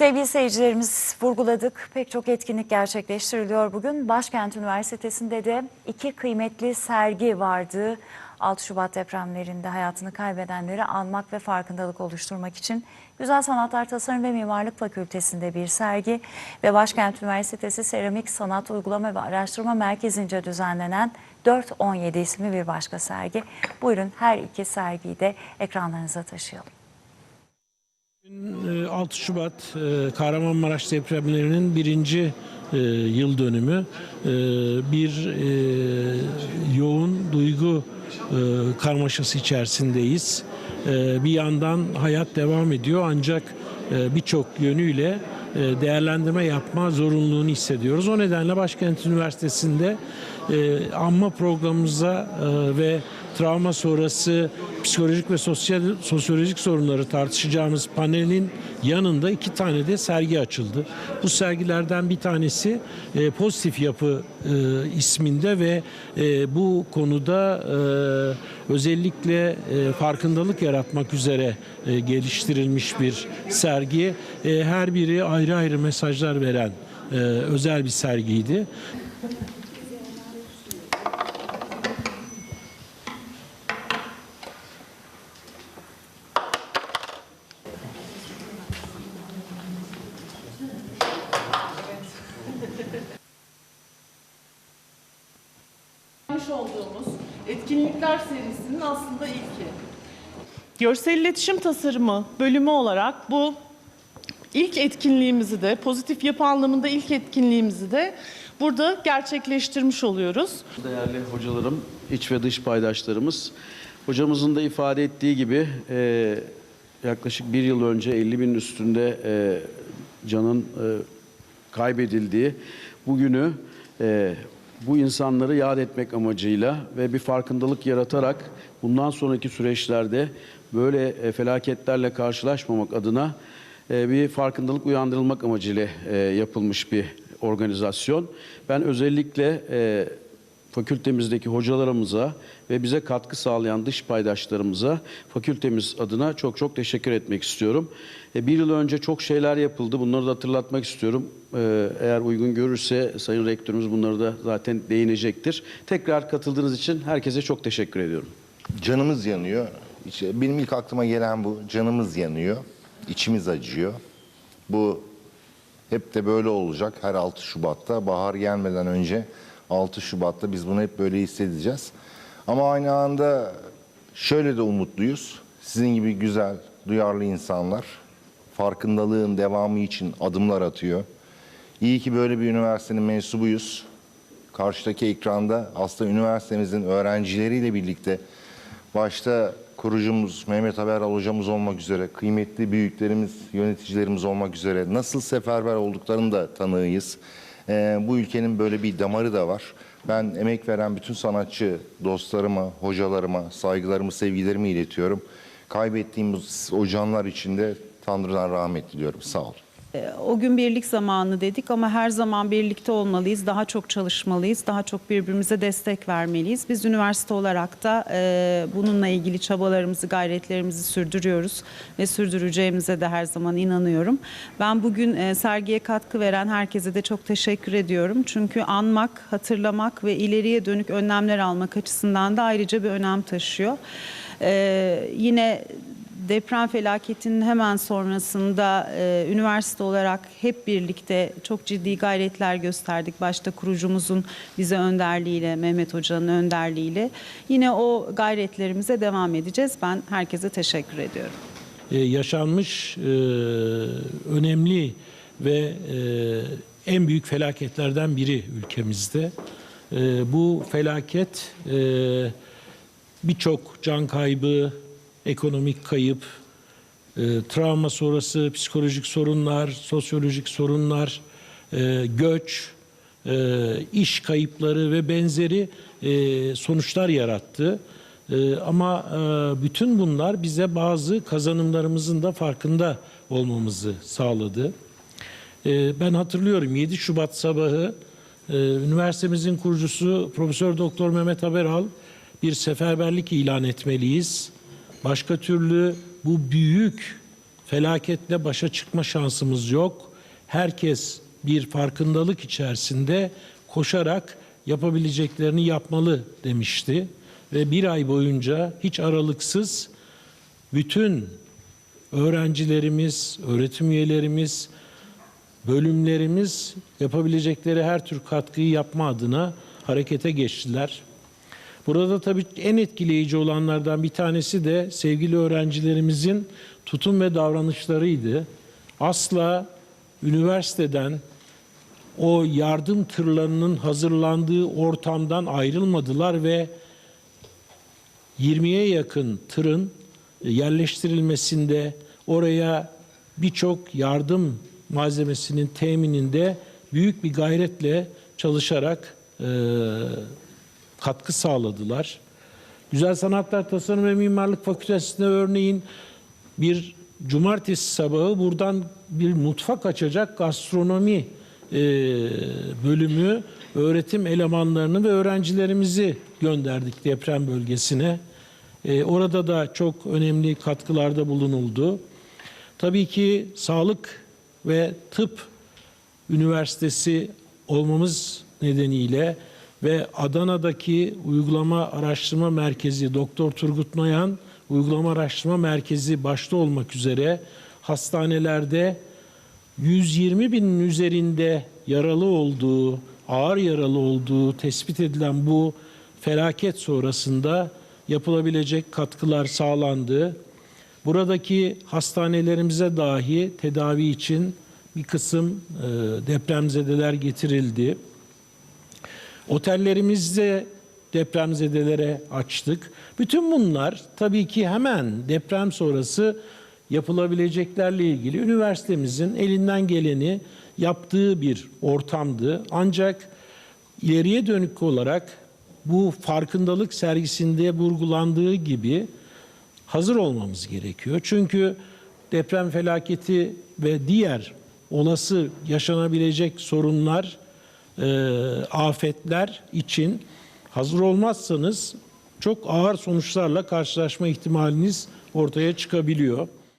Sevgili seyircilerimiz vurguladık. Pek çok etkinlik gerçekleştiriliyor bugün. Başkent Üniversitesi'nde de iki kıymetli sergi vardı. 6 Şubat depremlerinde hayatını kaybedenleri anmak ve farkındalık oluşturmak için Güzel Sanatlar Tasarım ve Mimarlık Fakültesi'nde bir sergi ve Başkent Üniversitesi Seramik Sanat Uygulama ve Araştırma Merkezi'nce düzenlenen 417 isimli bir başka sergi. Buyurun her iki sergiyi de ekranlarınıza taşıyalım. Bugün, e, 6 Şubat e, Kahramanmaraş depremlerinin birinci e, yıl dönümü. E, Bir e, yoğun duygu e, karmaşası içerisindeyiz. E, Bir yandan hayat devam ediyor ancak e, birçok yönüyle e, değerlendirme yapma zorunluluğunu hissediyoruz. O nedenle Başkent Üniversitesi'nde e, anma programımıza e, ve travma sonrası psikolojik ve sosyal sosyolojik sorunları tartışacağımız panelin yanında iki tane de sergi açıldı. Bu sergilerden bir tanesi e, pozitif yapı e, isminde ve e, bu konuda e, özellikle e, farkındalık yaratmak üzere e, geliştirilmiş bir sergi. E, her biri ayrı ayrı mesajlar veren e, özel bir sergiydi. Yapmış olduğumuz etkinlikler serisinin aslında ilki. Görsel iletişim tasarımı bölümü olarak bu ilk etkinliğimizi de pozitif yapı anlamında ilk etkinliğimizi de burada gerçekleştirmiş oluyoruz. Değerli hocalarım, iç ve dış paydaşlarımız, hocamızın da ifade ettiği gibi e, yaklaşık bir yıl önce 50 binin üstünde e, canın e, kaybedildiği bugünü e, bu insanları yad etmek amacıyla ve bir farkındalık yaratarak bundan sonraki süreçlerde böyle e, felaketlerle karşılaşmamak adına e, bir farkındalık uyandırılmak amacıyla e, yapılmış bir organizasyon. Ben özellikle fakültemizdeki hocalarımıza ve bize katkı sağlayan dış paydaşlarımıza fakültemiz adına çok çok teşekkür etmek istiyorum. E, bir yıl önce çok şeyler yapıldı. Bunları da hatırlatmak istiyorum. E, eğer uygun görürse Sayın Rektörümüz bunları da zaten değinecektir. Tekrar katıldığınız için herkese çok teşekkür ediyorum. Canımız yanıyor. Benim ilk aklıma gelen bu. Canımız yanıyor. içimiz acıyor. Bu hep de böyle olacak. Her 6 Şubat'ta bahar gelmeden önce 6 Şubat'ta biz bunu hep böyle hissedeceğiz. Ama aynı anda şöyle de umutluyuz. Sizin gibi güzel, duyarlı insanlar farkındalığın devamı için adımlar atıyor. İyi ki böyle bir üniversitenin mensubuyuz. Karşıdaki ekranda aslında üniversitemizin öğrencileriyle birlikte başta kurucumuz Mehmet Haberal hocamız olmak üzere, kıymetli büyüklerimiz, yöneticilerimiz olmak üzere nasıl seferber olduklarını da tanığıyız. Ee, bu ülkenin böyle bir damarı da var. Ben emek veren bütün sanatçı dostlarıma, hocalarıma saygılarımı, sevgilerimi iletiyorum. Kaybettiğimiz o canlar için de Tanrı'dan rahmet diliyorum. Sağ olun. E, O gün birlik zamanı dedik ama her zaman birlikte olmalıyız, daha çok çalışmalıyız, daha çok birbirimize destek vermeliyiz. Biz üniversite olarak da e, bununla ilgili çabalarımızı, gayretlerimizi sürdürüyoruz ve sürdüreceğimize de her zaman inanıyorum. Ben bugün e, sergiye katkı veren herkese de çok teşekkür ediyorum. Çünkü anmak, hatırlamak ve ileriye dönük önlemler almak açısından da ayrıca bir önem taşıyor. Yine deprem felaketinin hemen sonrasında e, üniversite olarak hep birlikte çok ciddi gayretler gösterdik. Başta kurucumuzun bize önderliğiyle, Mehmet Hoca'nın önderliğiyle. Yine o gayretlerimize devam edeceğiz. Ben herkese teşekkür ediyorum. e, yaşanmış e, önemli ve e, en büyük felaketlerden biri ülkemizde. E, bu felaket e, birçok can kaybı, ekonomik kayıp, e, travma sonrası psikolojik sorunlar, sosyolojik sorunlar, e, göç, e, iş kayıpları ve benzeri e, sonuçlar yarattı. E, ama e, bütün bunlar bize bazı kazanımlarımızın da farkında olmamızı sağladı. E, ben hatırlıyorum 7 Şubat sabahı e, üniversitemizin kurucusu Profesör Doktor Mehmet Haberal bir seferberlik ilan etmeliyiz. Başka türlü bu büyük felaketle başa çıkma şansımız yok. Herkes bir farkındalık içerisinde koşarak yapabileceklerini yapmalı demişti. Ve bir ay boyunca hiç aralıksız bütün öğrencilerimiz, öğretim üyelerimiz, bölümlerimiz yapabilecekleri her tür katkıyı yapma adına harekete geçtiler. Burada tabii en etkileyici olanlardan bir tanesi de sevgili öğrencilerimizin tutum ve davranışlarıydı. Asla üniversiteden o yardım tırlarının hazırlandığı ortamdan ayrılmadılar ve 20'ye yakın tırın yerleştirilmesinde oraya birçok yardım malzemesinin temininde büyük bir gayretle çalışarak e, katkı sağladılar. Güzel Sanatlar Tasarım ve Mimarlık Fakültesi'nde örneğin bir cumartesi sabahı buradan bir mutfak açacak gastronomi e, bölümü öğretim elemanlarını ve öğrencilerimizi gönderdik deprem bölgesine. E, orada da çok önemli katkılarda bulunuldu. Tabii ki sağlık ve tıp üniversitesi olmamız nedeniyle ve Adana'daki uygulama araştırma merkezi Doktor Turgut Noyan uygulama araştırma merkezi başta olmak üzere hastanelerde 120 binin üzerinde yaralı olduğu, ağır yaralı olduğu tespit edilen bu felaket sonrasında yapılabilecek katkılar sağlandı. Buradaki hastanelerimize dahi tedavi için bir kısım e, depremzedeler getirildi. Otellerimizde depremzedelere açtık. Bütün bunlar tabii ki hemen deprem sonrası yapılabileceklerle ilgili üniversitemizin elinden geleni yaptığı bir ortamdı. Ancak ileriye dönük olarak bu farkındalık sergisinde vurgulandığı gibi hazır olmamız gerekiyor. Çünkü deprem felaketi ve diğer olası yaşanabilecek sorunlar, e, afetler için hazır olmazsanız çok ağır sonuçlarla karşılaşma ihtimaliniz ortaya çıkabiliyor.